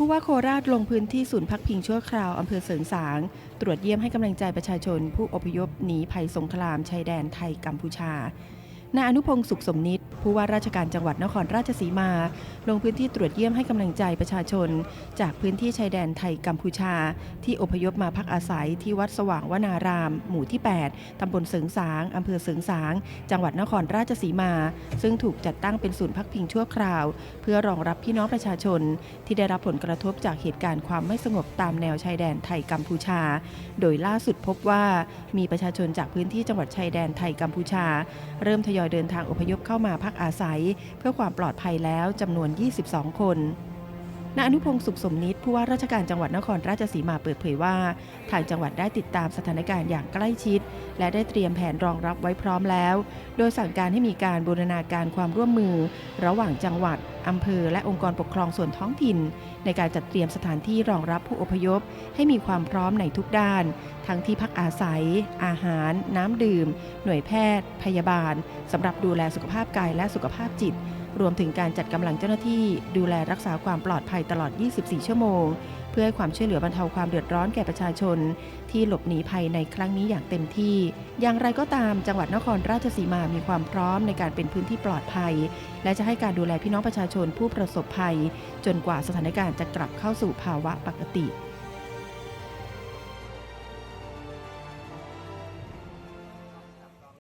ผู้ว่าโคราชลงพื้นที่ศูนย์พักพิงชั่วคราวอำเภอเสริงสาง ตรวจเยี่ยมให้กำลังใจประชาชนผู้อพยพหนีภัยสงครามชายแดนไทยกัมพูชา นายอนุพงศ์สุขสมนิตผู้ว่าราชการจังหวัดนครราชสีมา ลงพื้นที่ตรวจเยี่ยมให้กำลังใจประชาชน จากพื้นที่ชายแดนไทยกัมพูชา ที่อพยพมาพักอาศัยที่วัดสว่างวนาราม หมู่ที่ 8 ตำบลเสริงสางอำเภอเสริงสาง จังหวัดนครราชสีมา ซึ่งถูกจัดตั้งเป็นศูนย์พักพิงชั่วคราว เพื่อรองรับพี่น้องประชาชน ที่ได้รับผลกระทบจากเหตุการณ์ความไม่สงบตามแนวชายแดนไทยกัมพูชา โดยล่าสุดพบว่ามีประชาชนจากพื้นที่จังหวัดชายแดนไทยกัมพูชา เริ่มทยยอยเดินทางอพยพเข้ามาพักอาศัย เพื่อความปลอดภัยแล้วจำนวน 22 คน นายอนุพงศ์สุขสมนิตผู้ว่าราชการจังหวัดนครราชสีมาเปิดเผยว่า ทางจังหวัดได้ติดตามสถานการณ์อย่างใกล้ชิด และได้เตรียมแผนรองรับไว้พร้อมแล้ว โดยสั่งการให้มีการบูรณาการความร่วมมือ ระหว่างจังหวัดอำเภอ และองค์กรปกครองส่วนท้องถิ่น ในการจัดเตรียมสถานที่รองรับผู้อพยพ ให้มีความพร้อมในทุกด้าน ทั้งที่พักอาศัย อาหาร น้ำดื่ม หน่วยแพทย์ พยาบาลสำหรับดูแลสุขภาพกายและสุขภาพจิต รวมถึงการจัดกำลังเจ้าหน้าที่ดูแลรักษาความปลอดภัยตลอด 24 ชั่วโมง เพื่อให้ความช่วยเหลือบรรเทาความเดือดร้อนแก่ประชาชน ที่หลบหนีภัยในครั้งนี้อย่างเต็มที่ อย่างไรก็ตามจังหวัดนครราชสีมามีความพร้อมในการเป็นพื้นที่ปลอดภัย และจะให้การดูแลพี่น้องประชาชนผู้ประสบภัย จนกว่าสถานการณ์จะกลับเข้าสู่ภาวะปกติ